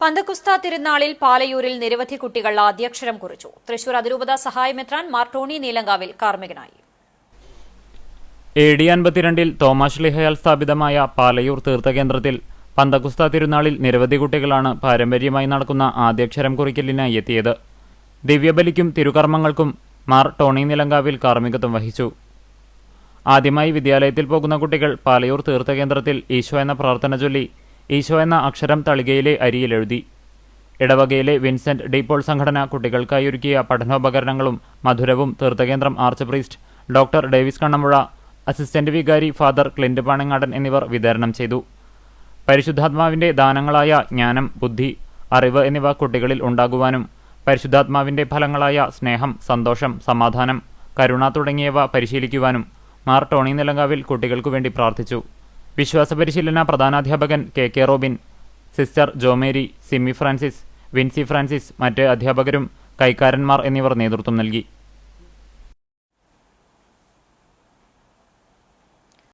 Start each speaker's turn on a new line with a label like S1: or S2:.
S1: പന്തക്കുസ്ത തിരുനാളിൽ പാലയൂരിൽ നിരവധി കുട്ടികൾ ആദ്യക്ഷരം കുറിച്ചു. തൃശൂർ അതിരൂപത സഹായമെത്രാൻ മാർ ടോണി നീലങ്കാവിൽ കാർമ്മികനായി.
S2: എ ഡി അൻപത്തിരണ്ടിൽ തോമാശ്ലിഹയാൽ സ്ഥാപിതമായ പാലയൂർ തീർത്ഥകേന്ദ്രത്തിൽ പന്തക്കുസ്ത തിരുനാളിൽ നിരവധി കുട്ടികളാണ് പാരമ്പര്യമായി നടക്കുന്ന ആദ്യക്ഷരം കുറിക്കലിനായി എത്തിയത്. ദിവ്യബലിക്കും തിരുകർമ്മങ്ങൾക്കും മാർ ടോണി നിലങ്കാവിൽ കാർമ്മികത്വം വഹിച്ചു. ആദ്യമായി വിദ്യാലയത്തിൽ പോകുന്ന കുട്ടികൾ പാലയൂർ തീർത്ഥകേന്ദ്രത്തിൽ ഈശോ എന്ന പ്രാർത്ഥന ചൊല്ലി ഈശോ എന്ന അക്ഷരം തളികയിലെ അരിയിലെഴുതി. ഇടവകയിലെ വിൻസെന്റ് ഡീപോൾ സംഘടന കുട്ടികൾക്കായി ഒരുക്കിയ പഠനോപകരണങ്ങളും മധുരവും തീർത്ഥകേന്ദ്രം archpriest doctor Davis Kannamuzha assistant വികാരി ഫാദർ ക്ലിൻഡ് പാണങ്ങാടൻ എന്നിവർ വിതരണം ചെയ്തു. പരിശുദ്ധാത്മാവിന്റെ ദാനങ്ങളായ ജ്ഞാനം ബുദ്ധി അറിവ് എന്നിവ കുട്ടികളിൽ ഉണ്ടാകുവാനും പരിശുദ്ധാത്മാവിന്റെ ഫലങ്ങളായ സ്നേഹം സന്തോഷം സമാധാനം കരുണ തുടങ്ങിയവ പരിശീലിക്കുവാനും മാർ ടോണി നിലങ്കാവിൽ കുട്ടികൾക്കു വേണ്ടി പ്രാർത്ഥിച്ചു. വിശ്വാസ പരിശീലന പ്രധാനാധ്യാപകൻ K K Robin sister Jomary Simmy Francis Vincy Francis മറ്റ് അധ്യാപകരും കൈക്കാരന്മാർ എന്നിവർ നേതൃത്വം നൽകി.